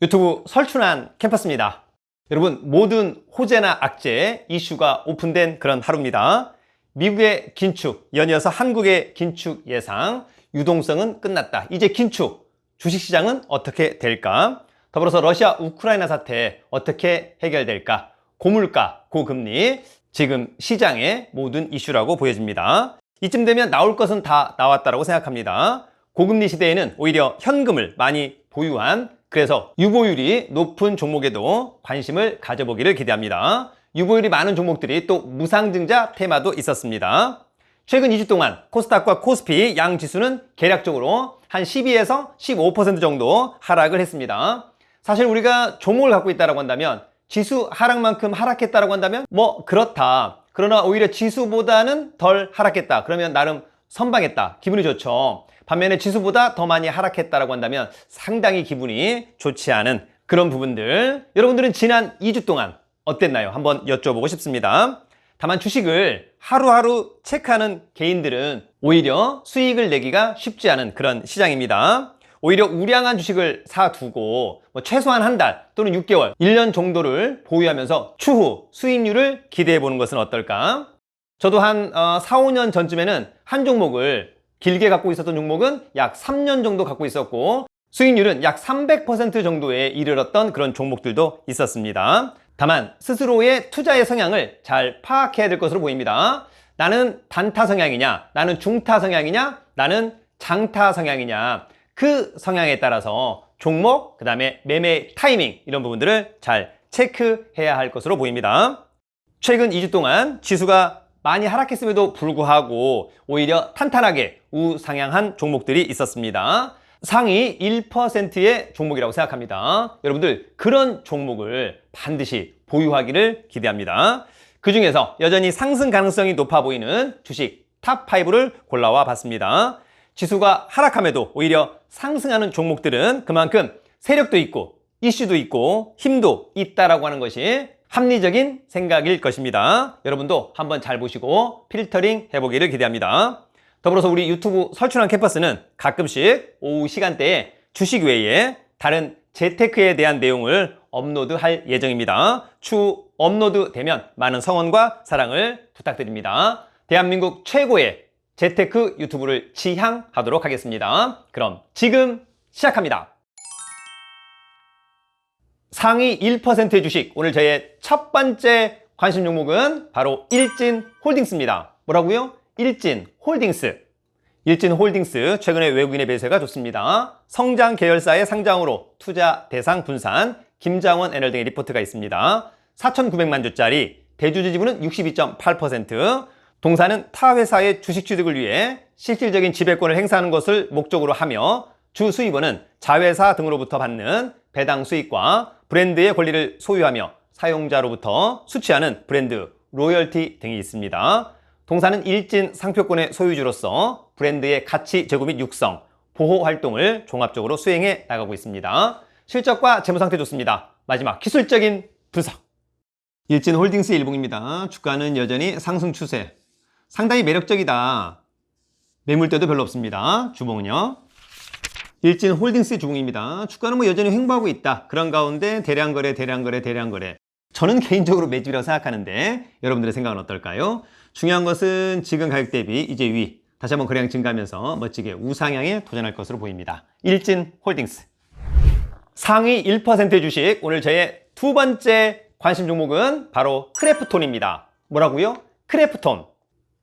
유튜브 설춘한 캠퍼스입니다. 여러분 모든 호재나 악재 이슈가 오픈된 그런 하루입니다. 미국의 긴축, 연이어서 한국의 긴축 예상, 유동성은 끝났다. 이제 긴축, 주식시장은 어떻게 될까? 더불어서 러시아 우크라이나 사태 어떻게 해결될까? 고물가, 고금리, 지금 시장의 모든 이슈라고 보여집니다. 이쯤 되면 나올 것은 다 나왔다라고 생각합니다. 고금리 시대에는 오히려 현금을 많이 보유한 그래서 유보율이 높은 종목에도 관심을 가져보기를 기대합니다. 유보율이 많은 종목들이 또 무상증자 테마도 있었습니다. 최근 2주 동안 코스닥과 코스피 양 지수는 계략적으로 한 12에서 15% 정도 하락을 했습니다. 사실 우리가 종목을 갖고 있다고 한다면 지수 하락만큼 하락했다고 한다면 뭐 그렇다. 그러나 오히려 지수보다는 덜 하락했다. 그러면 나름 선방했다. 기분이 좋죠. 반면에 지수보다 더 많이 하락했다고 한다면 상당히 기분이 좋지 않은 그런 부분들. 여러분들은 지난 2주 동안 어땠나요? 한번 여쭤보고 싶습니다. 다만 주식을 하루하루 체크하는 개인들은 오히려 수익을 내기가 쉽지 않은 그런 시장입니다. 오히려 우량한 주식을 사두고 뭐 최소한 한 달 또는 6개월, 1년 정도를 보유하면서 추후 수익률을 기대해 보는 것은 어떨까? 저도 한 어, 4, 5년 전쯤에는 한 종목을 길게 갖고 있었던 종목은 약 3년 정도 갖고 있었고 수익률은 약 300% 정도에 이르렀던 그런 종목들도 있었습니다. 다만 스스로의 투자의 성향을 잘 파악해야 될 것으로 보입니다. 나는 단타 성향이냐, 나는 중타 성향이냐, 나는 장타 성향이냐. 그 성향에 따라서 종목, 그 다음에 매매 타이밍 이런 부분들을 잘 체크해야 할 것으로 보입니다. 최근 2주 동안 지수가 많이 하락했음에도 불구하고 오히려 탄탄하게 우상향한 종목들이 있었습니다. 상위 1%의 종목이라고 생각합니다. 여러분들 그런 종목을 반드시 보유하기를 기대합니다. 그 중에서 여전히 상승 가능성이 높아 보이는 주식 탑5를 골라와 봤습니다. 지수가 하락함에도 오히려 상승하는 종목들은 그만큼 세력도 있고 이슈도 있고 힘도 있다라고 하는 것이 합리적인 생각일 것입니다. 여러분도 한번 잘 보시고 필터링 해보기를 기대합니다. 더불어서 우리 유튜브 설춘한 캠퍼스는 가끔씩 오후 시간대에 주식 외에 다른 재테크에 대한 내용을 업로드 할 예정입니다. 추후 업로드 되면 많은 성원과 사랑을 부탁드립니다. 대한민국 최고의 재테크 유튜브를 지향하도록 하겠습니다. 그럼 지금 시작합니다. 상위 1%의 주식 오늘 저의 첫 번째 관심 종목은 바로 일진 홀딩스입니다. 뭐라고요? 일진 홀딩스. 일진 홀딩스 최근에 외국인의 매세가 좋습니다. 성장 계열사의 상장으로 투자 대상 분산 김장원 애널 등의 리포트가 있습니다. 4,900만 주짜리 대주주 지분은 62.8% 동사는 타 회사의 주식 취득을 위해 실질적인 지배권을 행사하는 것을 목적으로 하며 주 수입원은 자회사 등으로부터 받는 배당 수익과 브랜드의 권리를 소유하며 사용자로부터 수취하는 브랜드 로열티 등이 있습니다. 동사는 일진 상표권의 소유주로서 브랜드의 가치 제고 및 육성, 보호 활동을 종합적으로 수행해 나가고 있습니다. 실적과 재무 상태 좋습니다. 마지막 기술적인 분석. 일진 홀딩스 일봉입니다. 주가는 여전히 상승 추세. 상당히 매력적이다. 매물대도 별로 없습니다. 주봉은요. 일진 홀딩스 주봉입니다. 주가는 뭐 여전히 횡보하고 있다. 그런 가운데 대량 거래, 대량 거래, 대량 거래. 저는 개인적으로 매집이라고 생각하는데 여러분들의 생각은 어떨까요? 중요한 것은 지금 가격 대비 이제 위 다시 한번 거래량 증가하면서 멋지게 우상향에 도전할 것으로 보입니다. 일진 홀딩스. 상위 1%의 주식 오늘 저의 두 번째 관심 종목은 바로 크래프톤입니다. 뭐라고요? 크래프톤.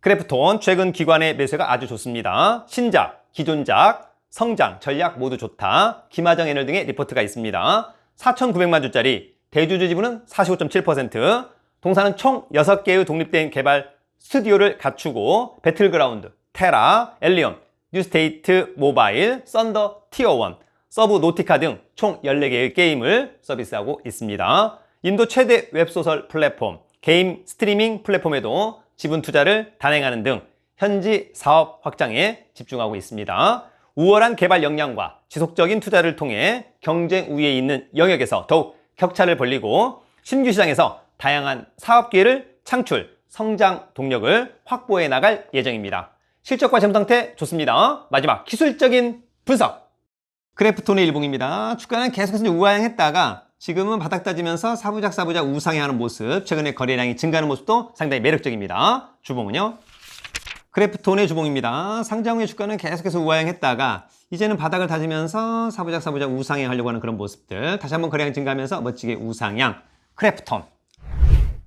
크래프톤 최근 기관의 매수가 아주 좋습니다. 신작, 기존작, 성장, 전략 모두 좋다. 김하정 애널 등의 리포트가 있습니다. 4,900만 주짜리 대주주 지분은 45.7%, 동사는 총 6개의 독립된 개발 스튜디오를 갖추고 배틀그라운드, 테라, 엘리온, 뉴스테이트 모바일, 썬더 티어1, 서브 노티카 등 총 14개의 게임을 서비스하고 있습니다. 인도 최대 웹소설 플랫폼, 게임 스트리밍 플랫폼에도 지분 투자를 단행하는 등 현지 사업 확장에 집중하고 있습니다. 우월한 개발 역량과 지속적인 투자를 통해 경쟁 우위에 있는 영역에서 더욱 격차를 벌리고 신규 시장에서 다양한 사업 기회를 창출, 성장 동력을 확보해 나갈 예정입니다. 실적과 재무 상태 좋습니다. 마지막 기술적인 분석. 크래프톤의 일봉입니다. 주가는 계속해서 우하향했다가 지금은 바닥 따지면서 사부작 사부작 우상향하는 모습, 최근에 거래량이 증가하는 모습도 상당히 매력적입니다. 주봉은요. 크래프톤의 주봉입니다. 상장 후의 주가는 계속해서 우하향했다가 이제는 바닥을 다지면서 사부작 사부작 우상향 하려고 하는 그런 모습들. 다시 한번 거래량 증가하면서 멋지게 우상향. 크래프톤.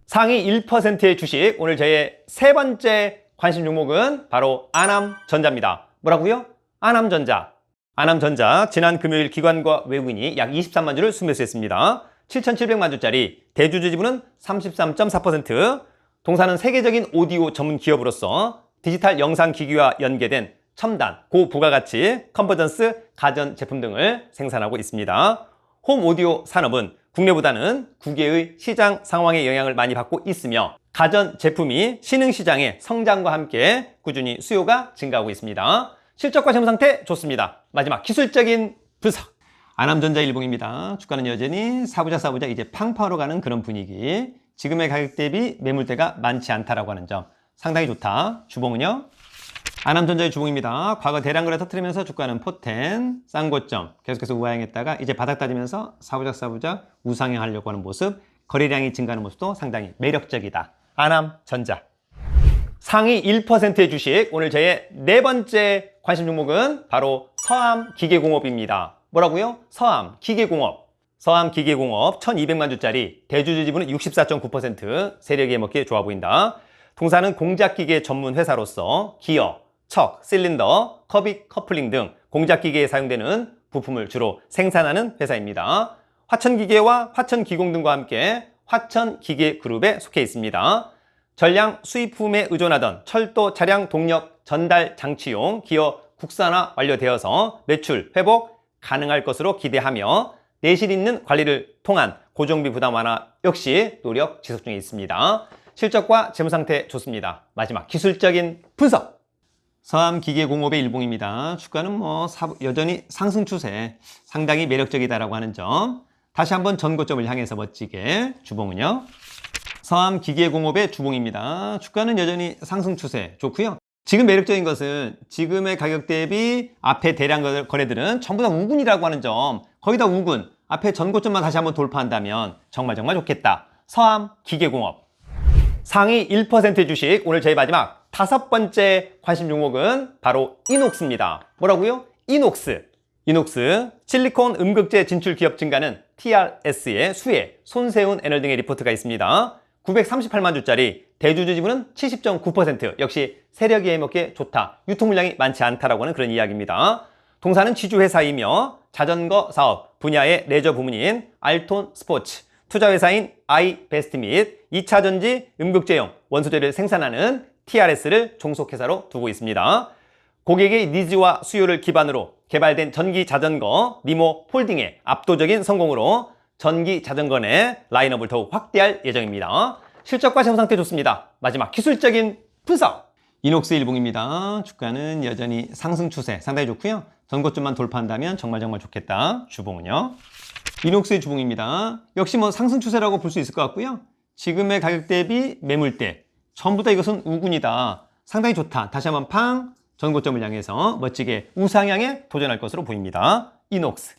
상위 1%의 주식. 오늘 저의 세 번째 관심 종목은 바로 아남전자입니다. 뭐라고요? 아남전자. 아남전자 지난 금요일 기관과 외국인이 약 23만 주를 순매수했습니다. 7,700만 주짜리 대주주 지분은 33.4%. 동사는 세계적인 오디오 전문 기업으로서 디지털 영상 기기와 연계된 첨단, 고부가가치, 컨버전스, 가전 제품 등을 생산하고 있습니다. 홈 오디오 산업은 국내보다는 국외의 시장 상황의 영향을 많이 받고 있으며 가전 제품이 신흥 시장의 성장과 함께 꾸준히 수요가 증가하고 있습니다. 실적과 재무 상태 좋습니다. 마지막 기술적인 분석. 아남전자 일봉입니다. 주가는 여전히 사부자 사부자 이제 팡파로 가는 그런 분위기. 지금의 가격 대비 매물대가 많지 않다라고 하는 점 상당히 좋다. 주봉은요. 아남전자의 주봉입니다. 과거 대량 거래 터트리면서 주가는 포텐, 싼 고점 계속해서 우하향했다가 이제 바닥 따지면서 사부작 사부작 우상향 하려고 하는 모습, 거래량이 증가하는 모습도 상당히 매력적이다. 아남전자. 상위 1%의 주식 오늘 저의 네 번째 관심 종목은 바로 서암 기계공업입니다. 뭐라고요? 서암 기계공업. 서암 기계공업 1200만 주짜리 대주주 지분은 64.9% 세력에 먹기에 좋아 보인다. 동사는 공작기계 전문 회사로서 기어, 척, 실린더, 커빅, 커플링 등 공작기계에 사용되는 부품을 주로 생산하는 회사입니다. 화천기계와 화천기공 등과 함께 화천기계 그룹에 속해 있습니다. 전량 수입품에 의존하던 철도 차량 동력 전달 장치용 기어 국산화 완료되어서 매출 회복 가능할 것으로 기대하며 내실 있는 관리를 통한 고정비 부담 완화 역시 노력 지속 중에 있습니다. 실적과 재무 상태 좋습니다. 마지막 기술적인 분석. 서암기계공업의 일봉입니다. 주가는 뭐 사- 여전히 상승 추세 상당히 매력적이다라고 하는 점. 다시 한번 전고점을 향해서 멋지게 주봉은요. 서암기계공업의 주봉입니다. 주가는 여전히 상승 추세 좋고요. 지금 매력적인 것은 지금의 가격 대비 앞에 대량 거- 거래들은 전부 다 우군이라고 하는 점. 거기다 우군. 앞에 전고점만 다시 한번 돌파한다면 정말 정말 좋겠다. 서암기계공업. 상위 1%의 주식 오늘 저희 마지막 다섯 번째 관심 종목은 바로 이녹스입니다. 뭐라고요? 이녹스. 이녹스 실리콘 음극재 진출 기업 증가는 TRS의 수혜, 손세운 에너 등의 리포트가 있습니다. 938만 주짜리 대주주 지분은 70.9% 역시 세력이 해먹기에 좋다. 유통 물량이 많지 않다라고 하는 그런 이야기입니다. 동사는 지주 회사이며 자전거 사업 분야의 레저 부문인 알톤 스포츠 투자회사인 아이베스트 및 2차 전지 음극재용 원소재를 생산하는 TRS를 종속회사로 두고 있습니다. 고객의 니즈와 수요를 기반으로 개발된 전기 자전거 니모 폴딩의 압도적인 성공으로 전기 자전거 내 라인업을 더욱 확대할 예정입니다. 실적과 재무 상태 좋습니다. 마지막 기술적인 분석. 이녹스 일봉입니다. 주가는 여전히 상승 추세 상당히 좋고요. 전고점만 돌파한다면 정말 정말 좋겠다. 주봉은요. 이녹스의 주봉입니다. 역시 뭐 상승 추세라고 볼 수 있을 것 같고요. 지금의 가격 대비 매물대 전부 다 이것은 우군이다. 상당히 좋다. 다시 한번 팡 전고점을 향해서 멋지게 우상향에 도전할 것으로 보입니다. 이녹스.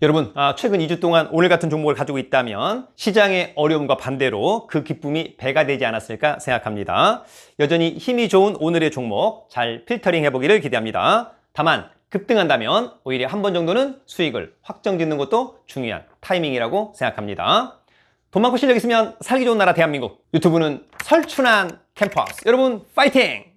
여러분, 아, 최근 2주 동안 오늘 같은 종목을 가지고 있다면 시장의 어려움과 반대로 그 기쁨이 배가 되지 않았을까 생각합니다. 여전히 힘이 좋은 오늘의 종목 잘 필터링 해보기를 기대합니다. 다만 급등한다면 오히려 한 번 정도는 수익을 확정짓는 것도 중요한 타이밍이라고 생각합니다. 돈 많고 실력 있으면 살기 좋은 나라 대한민국 유튜브는 설춘한 캠퍼스 여러분 파이팅!